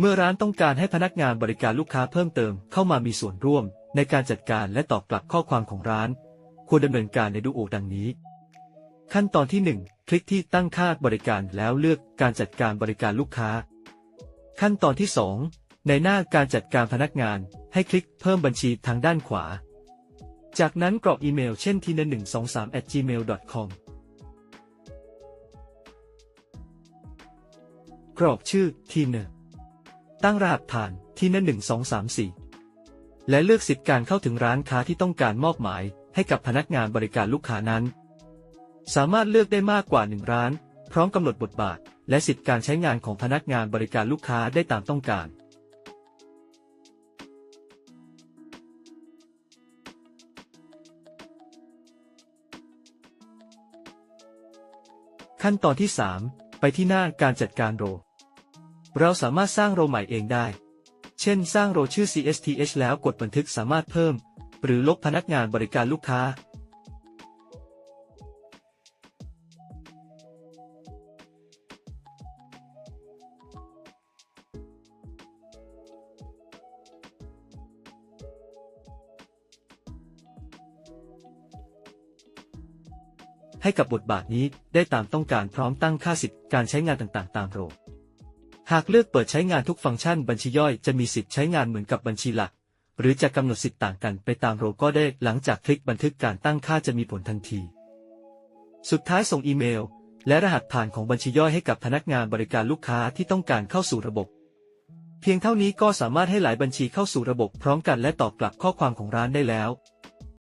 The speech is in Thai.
เมื่อร้านต้องการให้พนักงานบริการลูกค้าเพิ่มเติมเข้ามามีส่วนร่วม ในการจัดการและตอบกลับข้อความของร้าน ควรดำเนินการในดูโอดังนี้ ขั้นตอนที่ 1 คลิกที่ตั้งค่าบริการแล้วเลือกการจัดการบริการลูกค้า ขั้นตอนที่ 2 ในหน้าการจัดการพนักงาน ให้คลิกเพิ่มบัญชีทางด้านขวา จากนั้นกรอกอีเมลเช่นทีนหนึ่งสองสาม at gmail com กรอกชื่อทีเน ตั้งรหัสผ่านทีนหนึ่งสองสามสี่และเลือกสิทธิการเข้าถึงร้านค้าที่ต้องการมอบหมาย ให้กับพนักงานบริการลูกค้านั้น สามารถเลือกได้มากกว่าหนึ่งร้าน พร้อมกำหนดบทบาท และสิทธิการใช้งานของพนักงานบริการลูกค้าได้ตามต้องการ ขั้นตอนที่ 3 ไปที่หน้าการจัดการโร เราสามารถสร้างโรใหม่เองได้ เช่น สร้างโรชื่อ CSTH แล้วกดบันทึกสามารถเพิ่ม หรือลบพนักงานบริการลูกค้า ให้กับบทบาทนี้ได้ตามต้องการพร้อมตั้งค่าสิทธิการใช้งานต่างๆ ตามโร หากเลือกเปิดใช้งานทุกฟังก์ชันบัญชีย่อยจะมีสิทธิ์ใช้งานเหมือนกับบัญชีหลัก หรือจะกำหนดสิทธิ์ต่างกันไปตามโรก็ได้ หลังจากคลิกบันทึกการตั้งค่าจะมีผลทันที สุดท้ายส่งอีเมล และรหัสผ่านของบัญชีย่อยให้กับพนักงานบริการลูกค้าที่ต้องการเข้าสู่ระบบ เพียงเท่านี้ก็สามารถให้หลายบัญชีเข้าสู่ระบบพร้อมกันและตอบกลับข้อความของร้านได้แล้ว